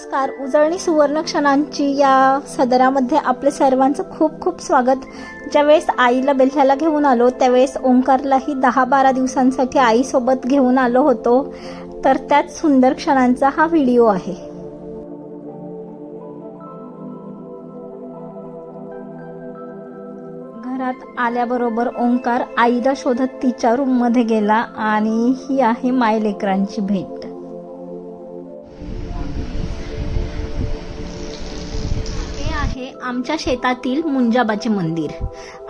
नमस्कार. उजळणी सुवर्ण क्षणांची या सदरामध्ये आपले सर्वांचं खूप खूप स्वागत. ज्यावेळेस आईला बेल्ह्याला घेऊन आलो त्यावेळेस ओंकारलाही दहा बारा दिवसांसाठी आईसोबत घेऊन आलो होतो. तर त्याच सुंदर क्षणांचा हा व्हिडिओ आहे. घरात आल्याबरोबर ओंकार आईला शोधत तिच्या रूममध्ये गेला आणि ही आहे मायलेकरांची भेट. आमच्या शेतातील मुंजाबाचे मंदिर.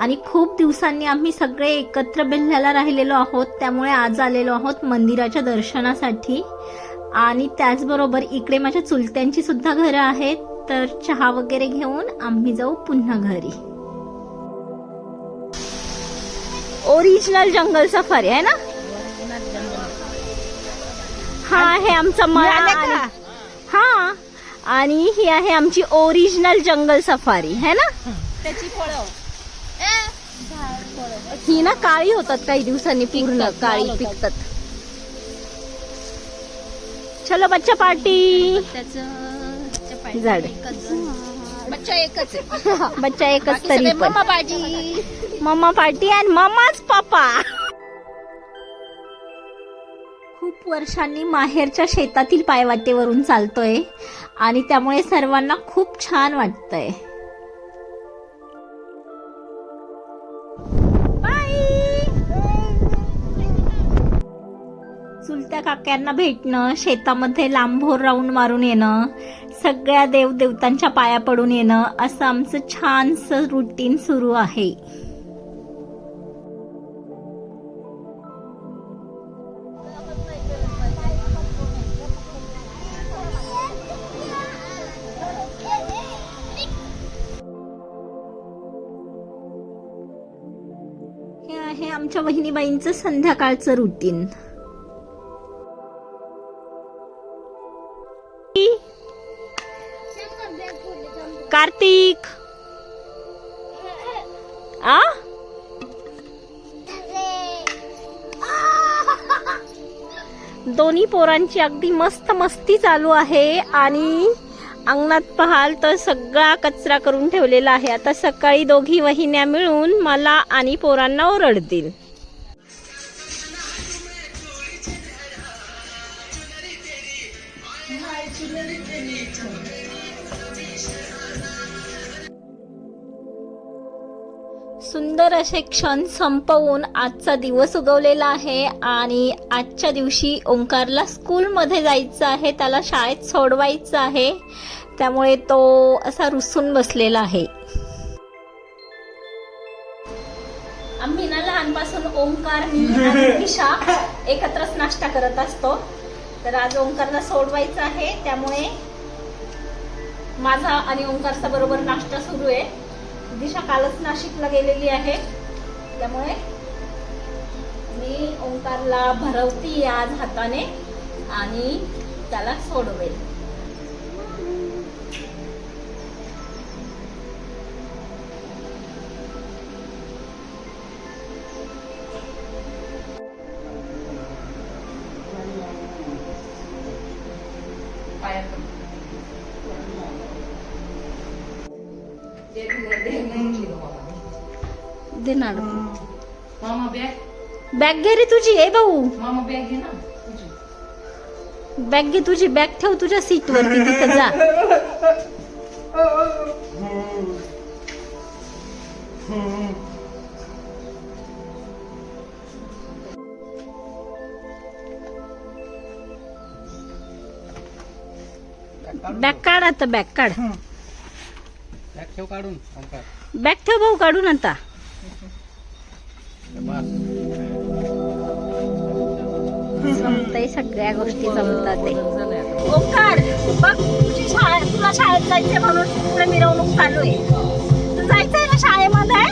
आणि खूप दिवसांनी आम्ही सगळे एकत्र बेल्ह्याला राहिलेलो आहोत त्यामुळे आज आलेलो आहोत मंदिराच्या दर्शनासाठी. आणि त्याचबरोबर इकडे माझ्या चुलत्यांची सुद्धा घरं आहेत तर चहा वगैरे घेऊन आम्ही जाऊ पुन्हा घरी. ओरिजिनल जंगल सफारी आहे ना? हा आहे आमचा मळा हा. आणि ही आहे आमची ओरिजिनल जंगल सफारी है ना? त्याची फळं. ही ना काळी होतात काही दिवसांनी पूर्ण काळी पिकतात. चलो बच्चा पार्टी झाड. बच्चा एकच बच्चा एकच तरी मम्मा भाजी मम्मा पार्टी आणि मम्माच पापा खूप वर्षांनी माहेरच्या शेतातील पायवाटेवरून चालतोय आणि त्यामुळे सर्वांना खूप छान वाटतंय. चुलत्या काक्यांना भेटणं शेतामध्ये लांबोर राऊंड मारून येणं सगळ्या देवदेवतांच्या पाया पडून येणं असं आमचं छानसं रुटीन सुरू आहे. आमच्या वहिनीबाईंचं संध्याकाळचं रुटीन कार्तिक. आ? दोन्ही पोरांची अगदी मस्त मस्ती चालू आहे आणि अंगणात पाहाल तर सगळा कचरा करून ठेवलेला आहे. आता सकाळी दोघी वहिन्या मिळून मला आणि पोरांना ओरडतील. सुंदर असे क्षण संपवून आजचा दिवस उगवलेला आहे आणि आजच्या दिवशी ओंकारला स्कूलमध्ये जायचं आहे त्याला शाळेत सोडवायचं आहे. त्यामुळे तो असा रुसून बसलेला आहे. आम्ही ना लहानपासून ओंकार मी आणि ईशा एकत्रच नाश्ता करत असतो. तर आज ओंकारला सोडवायचं आहे. त्यामुळे माझा आणि ओंकारचा बरोबर नाश्ता सुरू आहे. दिशा कालच नाशिकला गेलेली आहे. त्यामुळे मी ओंकारला भरवती आज हाताने आणि त्याला सोडवेल देणार. मामा बॅग बॅग घे रे तुझी ए भाऊ. मामा बॅग घे ना. बॅग घे तुझी बॅग ठेव तुझ्या सीट वरती तिथं जा. बॅग काढ आता बॅग काढ. ठेव काढून बॅग ठेव भाऊ काढून आता. जमतंय सगळ्या गोष्टी जमतात ते. ओंकार बघ तुझी शाळा तुला शाळेत जायचंय म्हणून पुढे मिरवणूक चालू आहे. तू जायचंय ना शाळेमध्ये?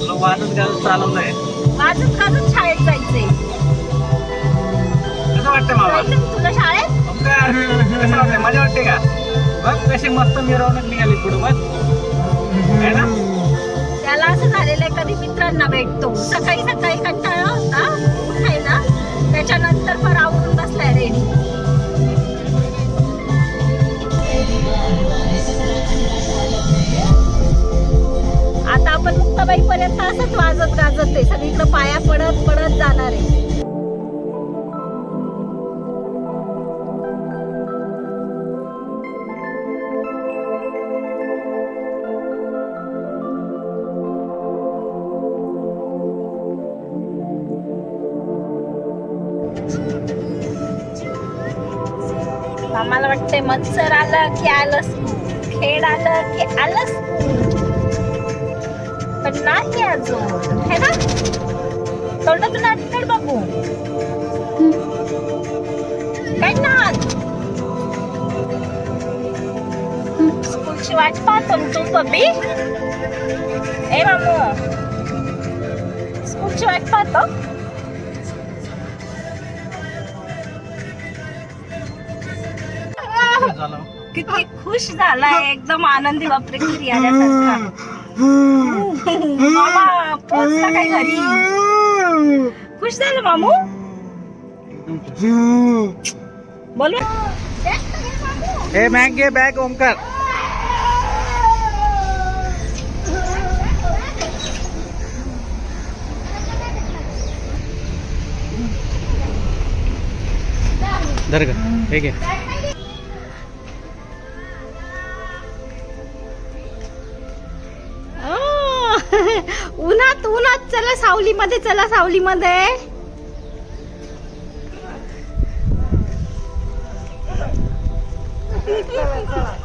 तुला वाजत गाजत चालवलंय वाजत गाजत शाळेत जायचंय. कसं वाटतं मामा? ना तुला शाळेत? ओंकार कसं वाटतंय? मजा वाटते का? बघ कशी मस्त मिरवणूक निघाली पुढे बघ. है ना? त्याला असं झालेलं आहे कधी मित्रांना भेटतो. सकाळी सकाळी कंटाळा आम्हाला वाटतंय मत्सर आलं की आलंच खेड आलं की आलंच पण नाही अजून. है ना? तोंडातून आटकड बाबू काय ना स्कूलची वाट पाहतो ना तू बबी ए मामू. स्कूलची वाट पाहतो. झालं. किती खुश झालाय एकदम आनंदी बापरे घरी आल्यासारखा. मामा पोचला काय घरी? खुश झालं मामू? बोलू. हे मॅग घे बॅग ओंकार धर ग हे उन्हात उन्हात चला सावलीमध्ये चला सावलीमध्ये. चला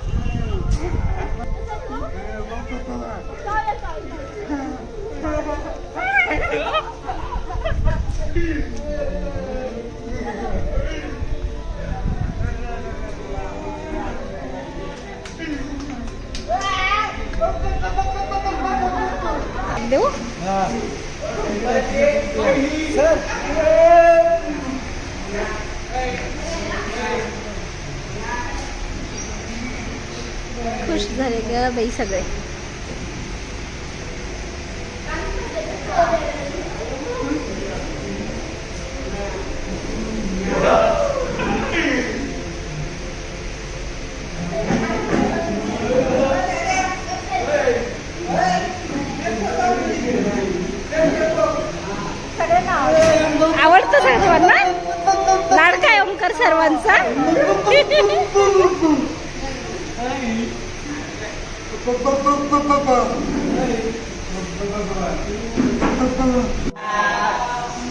खुश झाले ग बाई सगळे. आवडतं सर्वांना? लाडका ओमकर सर्वांचा.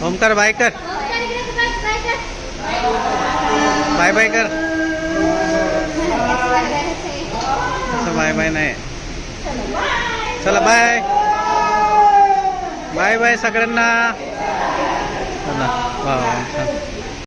ओमकार बाय कर. बाय बाय कर. असं बाय बाय नाही. चला बाय. बाय बाय सगळ्यांना. चला वा वा छान